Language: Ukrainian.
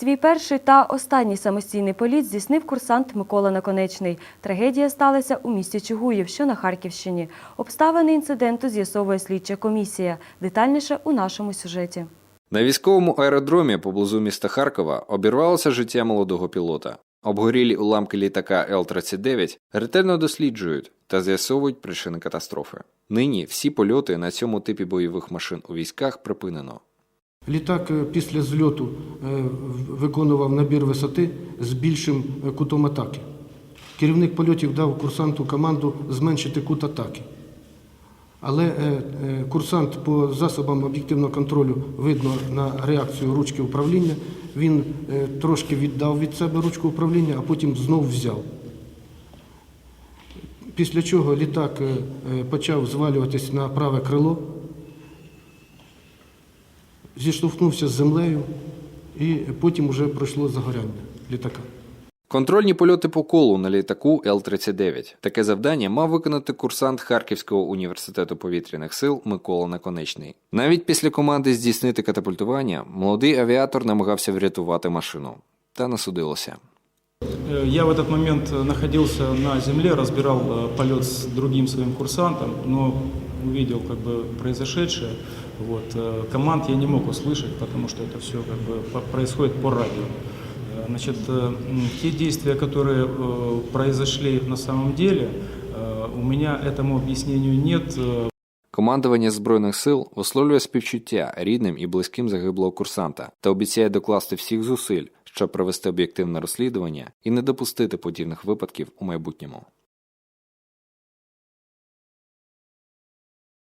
Свій перший та останній самостійний політ здійснив курсант Микола Наконечний. Трагедія сталася у місті Чугуїв, що на Харківщині. Обставини інциденту з'ясовує слідча комісія. Детальніше у нашому сюжеті. На військовому аеродромі поблизу міста Харкова обірвалося життя молодого пілота. Обгорілі уламки літака Л-39 ретельно досліджують та з'ясовують причини катастрофи. Нині всі польоти на цьому типі бойових машин у військах припинено. Літак е, після зльоту е, виконував набір висоти з більшим е, кутом атаки. Керівник польотів дав курсанту команду зменшити кут атаки. Але курсант по засобам об'єктивного контролю видно на реакцію ручки управління. Він трошки віддав від себе ручку управління, а потім знов взяв. Після чого літак почав звалюватись на праве крило, зіштовхнувся з землею і потім вже пройшло загоряння літака. Контрольні польоти по колу на літаку Л-39. Таке завдання мав виконати курсант Харківського університету повітряних сил Микола Наконечний. Навіть після команди здійснити катапультування молодий авіатор намагався врятувати машину. Та не судилося. Э, Я в этот момент э, находился на земле, разбирал э, полет с другим своим курсантом, но увидел как бы произошедшее. Вот. э, Команд я не мог услышать, потому что это все как бы по- происходит по радио. Э, Значит, э, м, те действия, которые э, произошли на самом деле, э, у меня этому объяснению нет. Э, Командування Збройних сил висловлює співчуття рідним і близьким загиблого курсанта та обіцяє докласти всіх зусиль, щоб провести об'єктивне розслідування і не допустити подібних випадків у майбутньому.